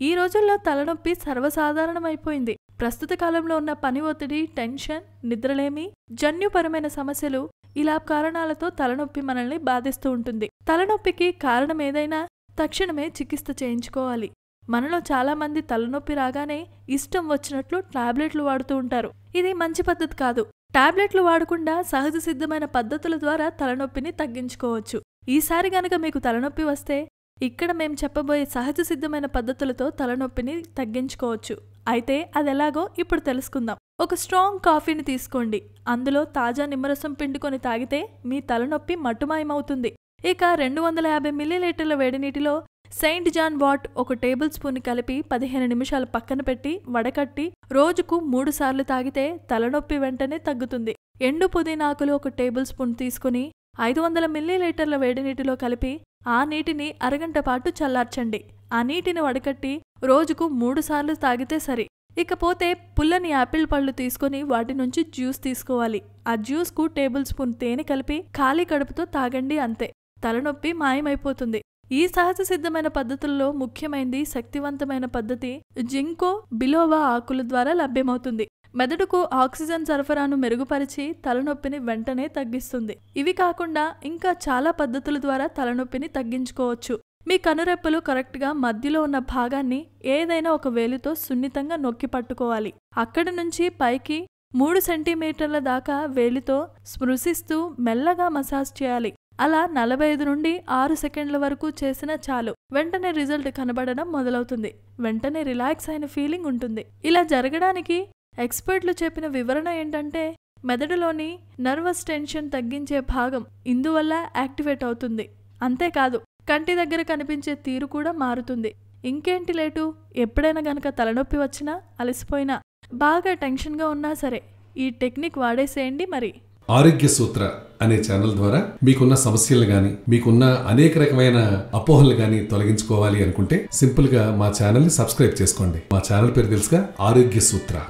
ఈ రోజుల్లో తలనొప్పి సర్వసాధారణమైపోయింది. ప్రస్తుత కాలంలో ఉన్న పని ఒత్తిడి టెన్షన్ నిద్రలేమి జన్యుపరమైన సమస్యలు ఇలా కారణాలతో తలనొప్పి మనల్ని బాధిస్తూ ఉంటుంది. తలనొప్పికి కారణం ఏదైనా తక్షణమే చికిత్స చేయించుకోవాలి. మనలో చాలా మంది తలనొప్పి రాగానే ఇష్టం వచ్చినట్లు టాబ్లెట్లు వాడుతూ ఉంటారు. ఇది మంచి పద్ధతి కాదు. టాబ్లెట్లు వాడకుండా సహజ సిద్ధమైన పద్ధతుల ద్వారా తలనొప్పిని తగ్గించుకోవచ్చు. ఈసారి గనక మీకు తలనొప్పి వస్తే ఇక్కడ మేము చెప్పబోయే సహజ సిద్ధమైన పద్ధతులతో తలనొప్పిని తగ్గించుకోవచ్చు. అయితే అది ఎలాగో ఇప్పుడు తెలుసుకుందాం. ఒక స్ట్రాంగ్ కాఫీని తీసుకోండి. అందులో తాజా నిమ్మరసం పిండుకొని తాగితే మీ తలనొప్పి మట్టుమాయమవుతుంది ఇక రెండు వందల యాభై మిల్లీలీటర్ల వేడి నీటిలో సెయింట్ జాన్ వాట్ ఒక టేబుల్ స్పూన్ కలిపి పదిహేను నిమిషాలు పక్కన పెట్టి వడకట్టి రోజుకు మూడు సార్లు తాగితే తలనొప్పి వెంటనే తగ్గుతుంది. ఎండు పుదీనాకులు ఒక టేబుల్ స్పూన్ తీసుకుని ఐదు వందల మిల్లీలీటర్ల వేడి నీటిలో కలిపి ఆ నీటిని అరగంట పాటు చల్లార్చండి. ఆ నీటిని వడకట్టి రోజుకు మూడుసార్లు తాగితే సరి. ఇకపోతే పుల్లని యాపిల్ పళ్ళు తీసుకుని వాటి నుంచి జ్యూస్ తీసుకోవాలి. ఆ జ్యూస్కు టేబుల్ స్పూన్ తేనె కలిపి ఖాళీ కడుపుతో తాగండి అంతే. తలనొప్పి మాయమైపోతుంది. ఈ సహజ సిద్ధమైన పద్ధతుల్లో ముఖ్యమైనది శక్తివంతమైన పద్ధతి జింకో బిలోవా ఆకుల ద్వారా లభ్యమవుతుంది. మెదడుకు ఆక్సిజన్ సరఫరాను మెరుగుపరిచి తలనొప్పిని వెంటనే తగ్గిస్తుంది. ఇవి కాకుండా ఇంకా చాలా పద్ధతుల ద్వారా తలనొప్పిని తగ్గించుకోవచ్చు. మీ కనురెప్పలు కరెక్ట్గా మధ్యలో ఉన్న భాగాన్ని ఏదైనా ఒక వేలితో సున్నితంగా నొక్కి పట్టుకోవాలి. అక్కడి నుంచి పైకి మూడు సెంటీమీటర్ల దాకా వేలితో స్పృశిస్తూ మెల్లగా మసాజ్ చేయాలి. అలా నలభై ఐదు నుండి ఆరు సెకండ్ల వరకు చేసిన చాలు. వెంటనే రిజల్ట్ కనబడడం మొదలవుతుంది. వెంటనే రిలాక్స్ అయిన ఫీలింగ్ ఉంటుంది. ఇలా జరగడానికి ఎక్స్పర్ట్లు చెప్పిన వివరణ ఏంటంటే మెదడులోని నర్వస్ టెన్షన్ తగ్గించే భాగం ఇందువల్ల యాక్టివేట్ అవుతుంది. అంతేకాదు కంటి దగ్గర కనిపించే తీరు కూడా మారుతుంది. ఇంకేంటి లేటు? ఎప్పుడైనా గనక తలనొప్పి వచ్చినా అలసిపోయినా బాగా టెన్షన్గా ఉన్నా సరే ఈ టెక్నిక్ వాడేసేయండి మరి. ఆరోగ్య సూత్ర అనే ఛానల్ ద్వారా మీకున్న సమస్యలు గాని మీకున్న అనేక రకమైన అపోహలు గాని తొలగించుకోవాలి అనుకుంటే సింపుల్గా మా ఛానల్ని సబ్స్క్రైబ్ చేసుకోండి. మా ఛానల్ పేరు తెలుసుగా ఆరోగ్య సూత్ర.